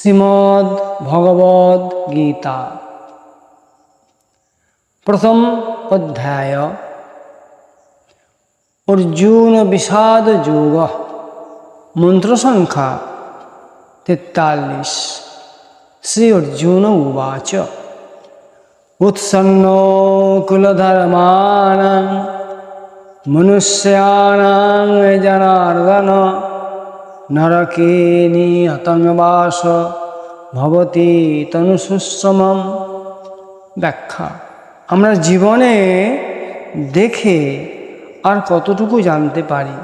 শ্রীমদ ভগবদ গীতা। প্রথম অধ্যায়। অর্জুন বিষাদ যোগ। মন্ত্র সংখ্যা তেতাল্লিশ। শ্রী অর্জুন উবাচ। উৎসন্ন কুলধর্মাণাং, মনুষ্যাণাং, জনার্দন। নরকে নিহতঙ্গবাস ভবতি তনুসুশ্রমম ব্যাখ্যা। আমরা জীবনে দেখে আর কতটুকু জানতে পারি?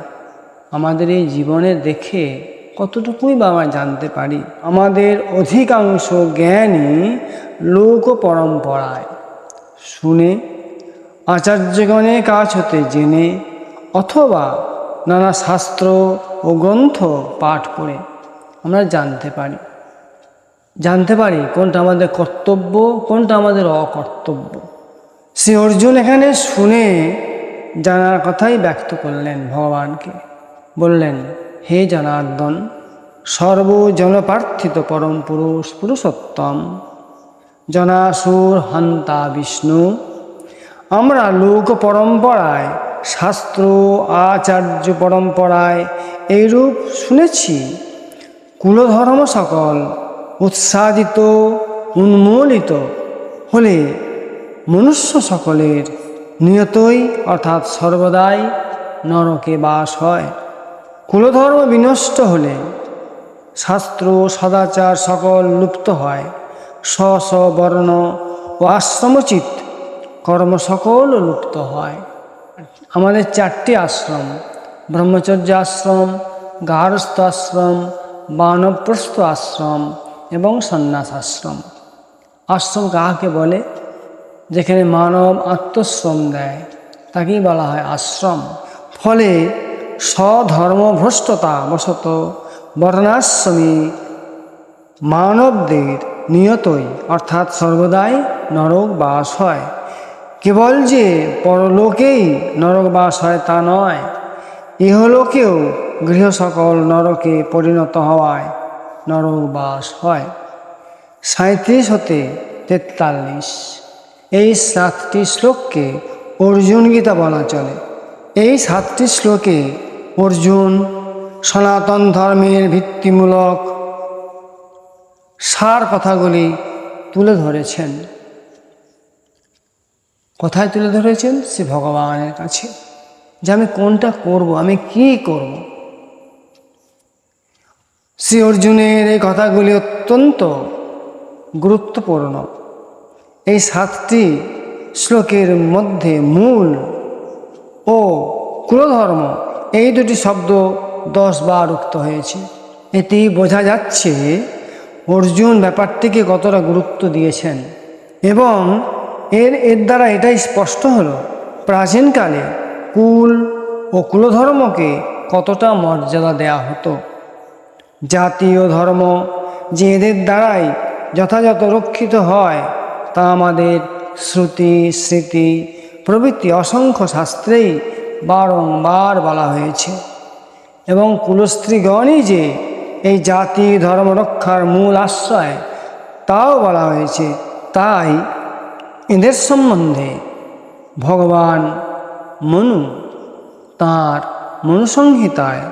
আমাদের এই জীবনে দেখে কতটুকুই বা জানতে পারি? আমাদের অধিকাংশ জ্ঞানই লোক পরম্পরায়। শুনে, আচার্যগণের কাছ হতে জেনে, অথবা নানা শাস্ত্র ও গ্রন্থ পাঠ করে আমরা জানতে পারি। জানতে পারি কোনটা আমাদের কর্তব্য, কোনটা আমাদের অকর্তব্য। শ্রী অর্জুন এখানে শুনে জানার কথাই ব্যক্ত করলেন ভগবানকে। বললেন, হে জনার্দন সর্বজনপ্রার্থিত পরম পুরুষ পুরুষোত্তম, জনাসুর হন্তা বিষ্ণু, আমরা লোক পরম্পরায় শাস্ত্র আচার্য পরম্পরায় এইরূপ শুনেছি। কুলধর্ম সকল উৎসাদিত, উন্মূলিত হলে মনুষ্য সকলের নিয়তই অর্থাৎ সর্বদাই নরকে বাস হয়। কুলধর্ম বিনষ্ট হলে শাস্ত্র সদাচার সকল লুপ্ত হয়। স্ব বর্ণ ও আশ্রমচিত কর্ম সকল লুপ্ত হয়। আমাদের চারটি আশ্রম, ব্রহ্মচর্য আশ্রম গার্হস্থ আশ্রম, বানপ্রস্থ আশ্রম এবং সন্ন্যাস আশ্রম। আশ্রম কাহাকে বলে? যেখানে মানব আত্মশ্রম দেয়, তাকেই বলা হয় আশ্রম। ফলে স্বধর্মভ্রষ্টতা বশত বর্ণাশ্রমী মানবদের নিয়তই, অর্থাৎ সর্বদাই নরক বাস হয়। কেবল যে পরলোকেই নরক বাস হয় তা নয়, ইহলোকেও গৃহ সকল নরকে পরিণত হওয়ায় নরক বাস হয়। সাঁত্রিশ হতে তেতাল্লিশ, এই সাতটি শ্লোককে অর্জুন গীতা বলা চলে। এই সাতটি শ্লোকে অর্জুন সনাতন ধর্মের ভিত্তিমূলক সার কথাগুলি তুলে ধরেছেন। কোথায় তুলে ধরেছেন? সে ভগবানের কাছে। যে আমি কোনটা করব, আমি কি করব? শ্রী অর্জুনের এই কথাগুলি অত্যন্ত গুরুত্বপূর্ণ। এই সাতটি শ্লোকের মধ্যে মূল ও কুলধর্ম, এই দুটি শব্দ দশ বার উক্ত হয়েছে। এটি বোঝা যাচ্ছে অর্জুন ব্যাপারটিকে কতটা গুরুত্ব দিয়েছেন। এবং এর এর দ্বারা এটাই স্পষ্ট হলো। প্রাচীনকালে কুল ও কুলধর্মকে কতটা মর্যাদা দেয়া হতো? জাতীয় ধর্ম যে এদের দ্বারাই যথাযথ রক্ষিত হয়, তা আমাদের শ্রুতি, স্মৃতি, প্রভৃতি অসংখ্য শাস্ত্রেই বারংবার বলা হয়েছে। এবং কুলস্ত্রীগণই যে এই জাতি ধর্ম রক্ষার মূল আশ্রয়, তাও বলা হয়েছে, তাই এদের সম্বন্ধে ভগবান মনু তাঁর মনুসংহিতায়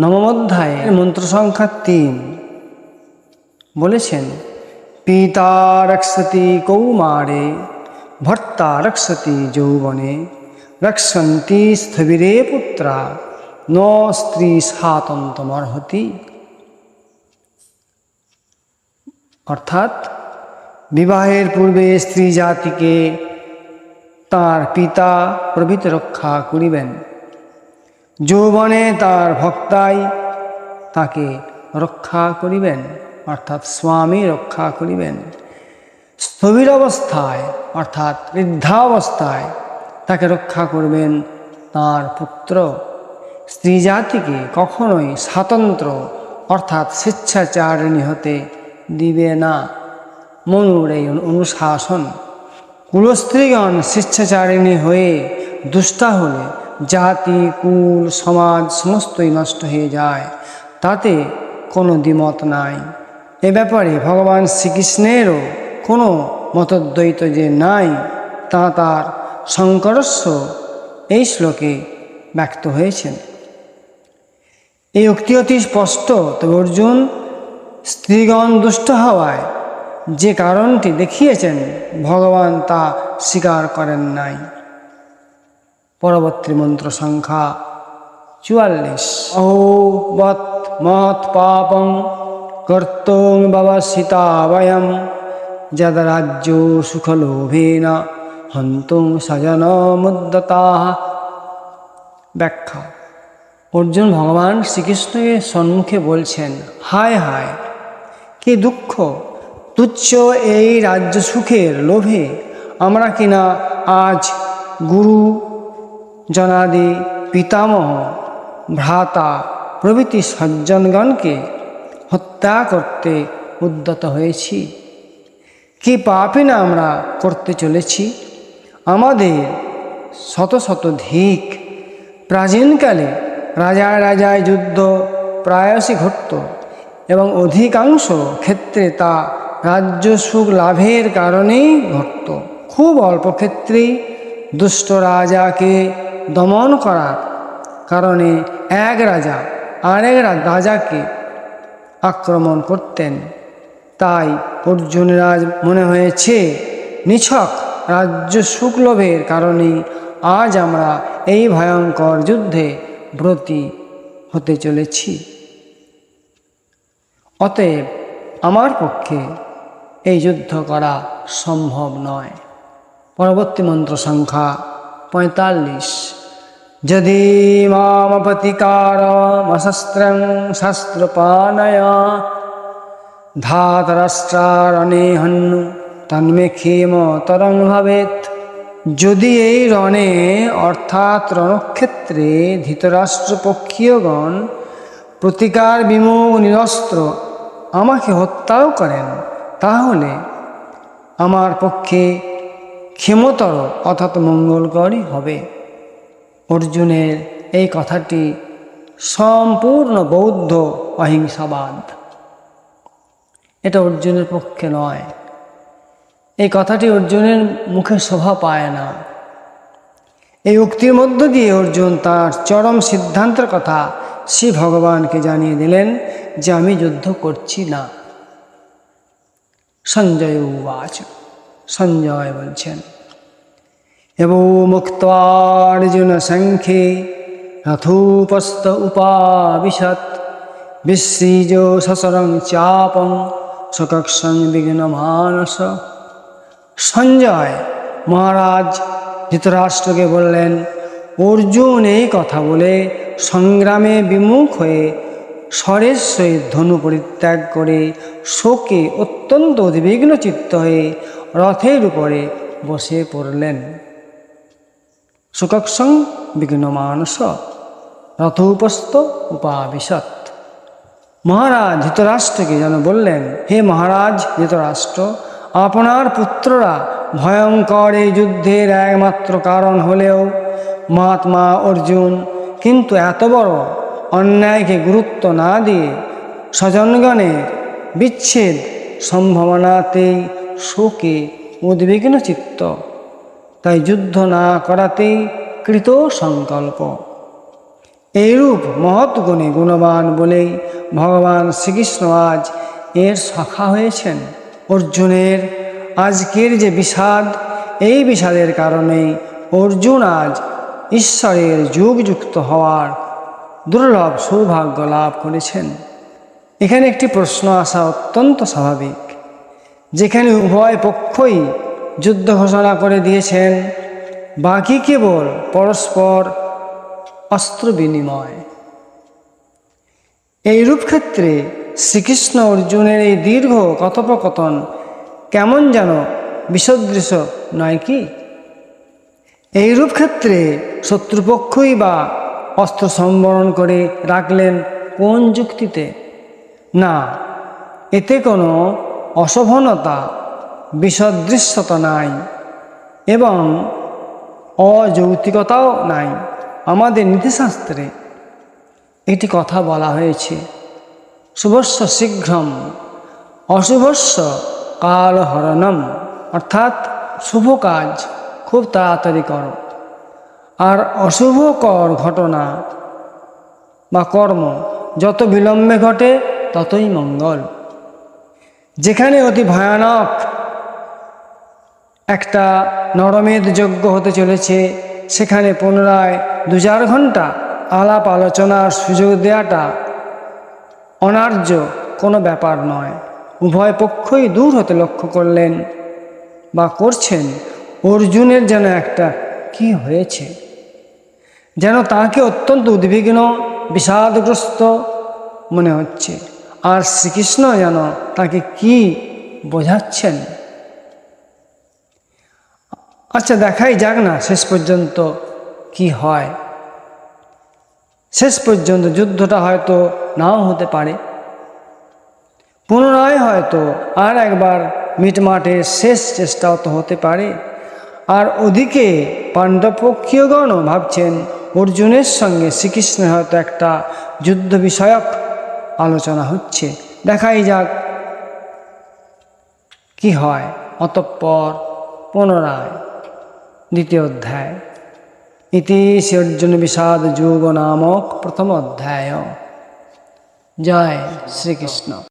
নবম অধ্যায়ে মন্ত্র সংখ্যা তিন বলেছেন, পিতা রক্ষতি কৌমারে, ভর্তা রক্ষতি যৌবনে রক্ষন্তি স্থবিরে পুত্রা, ন স্ত্রী স্বাতন্ত্রমর্হতি অর্থাৎ বিবাহের পূর্বে স্ত্রী জাতিকে তার পিতা প্রভৃতি রক্ষা করিবেন। যৌবনে তার ভক্তাই তাকে রক্ষা করিবেন, অর্থাৎ স্বামী রক্ষা করিবেন। স্থবির অবস্থায়, অর্থাৎ বৃদ্ধাবস্থায় তাকে রক্ষা করবেন তার পুত্র। স্ত্রী জাতিকে কখনোই স্বাতন্ত্র, অর্থাৎ স্বেচ্ছাচারিণী হতে দিবে না। মনুর এই অনুশাসন। কুলস্ত্রীগণ স্বেচ্ছাচারিণী হয়ে দুষ্টা হলে জাতি, কুল, সমাজ সমস্তই নষ্ট হয়ে যায়। তাতে কোনো দ্বিমত নাই। এ ব্যাপারে ভগবান শ্রীকৃষ্ণেরও কোনো মতদ্বৈত যে নাই, তা তার শঙ্করস্ব এই শ্লোকে ব্যক্ত হয়েছেন। এই উক্তি অতি স্পষ্ট। তবে অর্জুন, স্ত্রীগণ দুষ্ট হওয়ায় যে কারণটি দেখিয়েছেন, ভগবান তা স্বীকার করেন নাই। পরবর্তী মন্ত্র সংখ্যা চুয়াল্লিশ। অহো বৎ মহৎ পাপং কর্তুং ব্যবসিতা বয়ম যদ রাজ্য সুখলোভেন হন্তুং স্বজন মুদ্যতা ব্যাখ্যা। অর্জুন ভগবান শ্রীকৃষ্ণকে সম্মুখে বলছেন, হায় হায়, কি দুঃখ! তুচ্ছ এই রাজ্য সুখের লোভে আমরা কিনা আজ গুরু জনাদি পিতামহ ভ্রাতা প্রভৃতি সজ্জনগণকে হত্যা করতে উদ্যত হয়েছি। কি পাপই না আমরা করতে চলেছি? আমাদের শত শত ধিক। প্রাচীনকালে রাজায় রাজায় যুদ্ধ প্রায়শই ঘটত এবং অধিকাংশ ক্ষেত্রে তা রাজ্য সুখ লাভের কারণেই ঘটত। খুব অল্প ক্ষেত্রেই দুষ্ট রাজাকে দমন করার কারণে এক রাজা আরেক রাজাকে আক্রমণ করতেন। তাই অর্জুনের আজ মনে হয়েছে, নিছক রাজ্য শুক্লভের কারণে আজ আমরা এই ভয়ঙ্কর যুদ্ধে ব্রতী হতে চলেছি। অতএব আমার পক্ষে এই যুদ্ধ করা সম্ভব নয়। পরবর্তী মন্ত্র সংখ্যা পঁয়তাল্লিশ। যদি মামপতিকারমশস্ত্রং শাস্ত্রপানয়া ধাতরাষ্ট্রারণে হন্যু তন্মে ক্ষেম তরং ভবেত। যদি এই রণে অর্থাৎ রণক্ষেত্রে ধৃতরাষ্ট্রপক্ষীয়গণ প্রতিকার বিমুখ নিরস্ত্র আমাকে হত্যাও করেন তাহলে আমার পক্ষে ক্ষমতর অর্থাৎ মঙ্গলকরই হবে। অর্জুনের এই কথাটি সম্পূর্ণ বৌদ্ধ অহিংসাবাদ। এটা অর্জুনের পক্ষে নয়। এই কথাটি অর্জুনের মুখে শোভা পায় না। এই উক্তির মধ্য দিয়ে অর্জুন তার চরম সিদ্ধান্তের কথা শ্রী ভগবানকে জানিয়ে দিলেন যে আমি যুদ্ধ করছি না। সঞ্জয় উবাচ, সঞ্জয় বলছেন। এবং মুক্তার্জুন সংখ্যে রথোপস্থ উপাবিশত, বিসৃজ সসরং চাপং সকক্ষং বিঘ্ন মানস। সঞ্জয় মহারাজ ধৃতরাষ্ট্রকে বললেন, অর্জুন এই কথা বলে সংগ্রামে বিমুখ হয়ে স্বরের সহিত ধনু পরিত্যাগ করে শোকে অত্যন্ত উদ্বিগ্ন চিত্ত হয়ে রথের উপরে বসে পড়লেন। সুকক্ষং বিঘ্ন মানস, রথ উপস্থ উপাবিশত। মহারাজ ধৃতরাষ্ট্রকে যেন বললেন, হে মহারাজ ধৃতরাষ্ট্র, আপনার পুত্ররা ভয়ঙ্কর এই যুদ্ধের একমাত্র কারণ হলেও মহাত্মা অর্জুন কিন্তু এত বড় অন্যায়কে গুরুত্ব না দিয়ে স্বজনগণের বিচ্ছেদ সম্ভাবনাতেই শোকে উদ্বিগ্ন চিত্ত। তাই যুদ্ধ না করাতেই কৃত সংকল্প। এইরূপ মহৎ গুণে গুণবান বলেই ভগবান শ্রীকৃষ্ণ আজ এর সখা হয়েছেন। অর্জুনের আজকের যে বিষাদ, এই বিষাদের কারণেই অর্জুন আজ ঈশ্বরের যুগযুক্ত হওয়ার দুর্লভ সৌভাগ্য লাভ করেছেন। এখানে একটি প্রশ্ন আসা অত্যন্ত স্বাভাবিক। যেখানে উভয় পক্ষই যুদ্ধ ঘোষণা করে দিয়েছেন, বাকি কেবল পরস্পর অস্ত্র বিনিময়। এইরূপ ক্ষেত্রে শ্রীকৃষ্ণ অর্জুনের এই দীর্ঘ কথোপকথন কেমন যেন বিসদৃশ, নয় কি? এইরূপ ক্ষেত্রে শত্রুপক্ষই বা অস্ত্র সম্বরণ করে রাখলেন কোন যুক্তিতে? না, এতে কোনো অশোভনতা বিসদৃশ্যতা নাই এবং অযৌক্তিকতাও নাই আমাদের নীতিশাস্ত্রে। একটি কথা বলা হয়েছে। শুভস্য শীঘ্রম, অশুভস্য কালহরণম, অর্থাৎ শুভ কাজ, খুব তাড়াতাড়ি করো। আর অশুভকর ঘটনা বা কর্ম যত বিলম্বে ঘটে ততই মঙ্গল। যেখানে অতি ভয়ানক একটা নরমেদ যজ্ঞ হতে চলেছে, সেখানে পুনরায় দু চার ঘণ্টা আলাপ আলোচনার সুযোগ দেওয়াটা অনার্য কোনো ব্যাপার নয়। উভয় পক্ষই দূর হতে লক্ষ্য করলেন বা করছেন, অর্জুনের যেন একটা কি হয়েছে। যেন তাকে অত্যন্ত উদ্বিগ্ন, বিষাদগ্রস্ত মনে হচ্ছে। আর শ্রীকৃষ্ণ যেন তাকে কি বোঝাচ্ছেন? আচ্ছা দেখাই যাক না শেষ পর্যন্ত কি হয়। শেষ পর্যন্ত যুদ্ধটা হয়তো নাও হতে পারে। পুনরায় হয়তো আর একবার মিটমাটের শেষ চেষ্টাও তো হতে পারে। আর ওদিকে পাণ্ডবপক্ষীয়গণও ভাবছেন অর্জুনের সঙ্গে শ্রীকৃষ্ণের হয়তো একটা যুদ্ধ বিষয়ক আলোচনা হচ্ছে। দেখাই যাক কি হয় অতঃপর পুনরায় দ্বিতীয় অধ্যায়। ইতি শ্রী অর্জুন বিষাদ যোগ নামক প্রথম অধ্যায়। জয় শ্রীকৃষ্ণ।